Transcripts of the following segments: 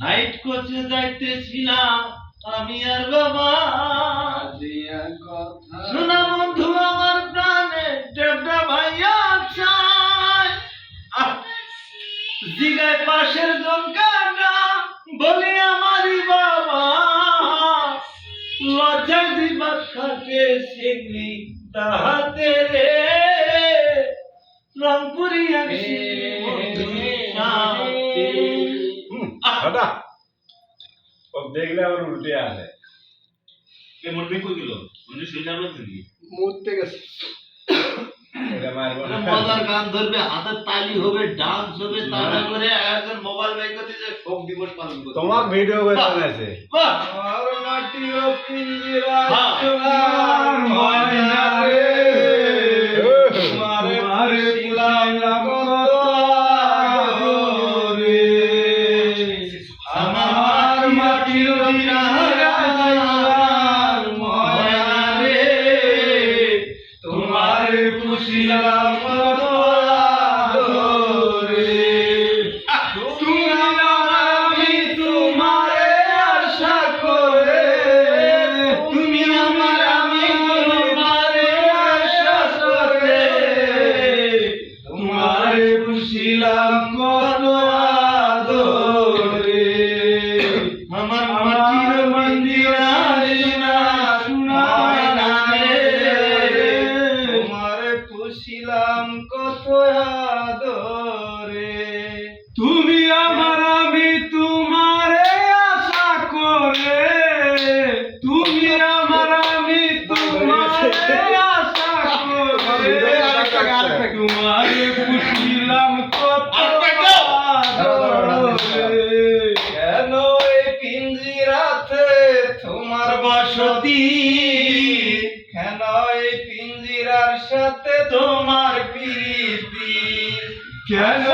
Night কোচে যাইতেছিলাম আমি আর বাবা। শোনা বন্ধু আমার প্রাণে ডাবডা ভাইয়া চাই। জিগায় পাশের জনকাটা বলি আমারই বাবা লজ্জায় দিবার খাটে সিগনি তাহাতে রে। দেখলে আমার উল্টে আসে। মরবে কই গেল? উনি শুনে যাবেন নাকি মরতে গেছে। এটা মারবো না। মজার গান ধরবে হাতের তালি হবে ডান্স হবে তাড়া করে একজন মোবাইল বাইক করতে যে শোক দিবস পালন করবে। তোমার ভিডিও করে আছে বাহ! পিঞ্জিরা হ্যাঁ। আদরে তুমি আমার আমি তোমারে আশা করে। তুমি আমার আমি তোমারে আশা করে। তোমারে পুষিলাম কত কেন এই পিঞ্জিরাতে তোমার বসতি? কেন এই পিঞ্জিরার সাথে তোমার প্রীতি কেন?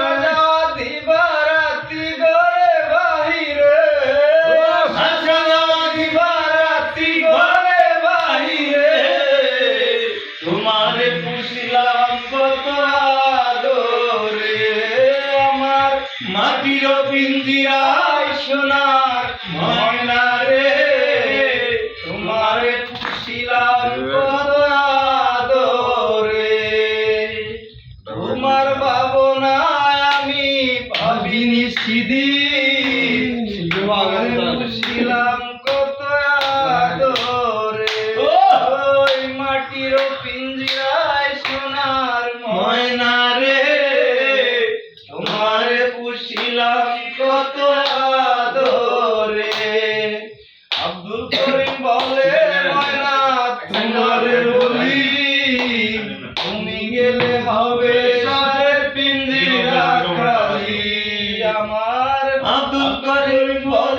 দিবারাতি ঘরে বাহিরে। দিবারাতি ঘরে বাহিরে। তোমারে পুষিলাম কত আদরে। আমার মাটির পিঞ্জিরায় সোনার ময়না ছিলাম কত আদরে? ওই মাটির পিঞ্জিরায় সোনার ময়না রে তোমারে পুষিলাম কত আদরে আব্দুল করিম বলে আমার আব্দুল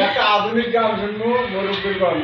একটা আধুনিক গান শুনব মুরব্বীর গান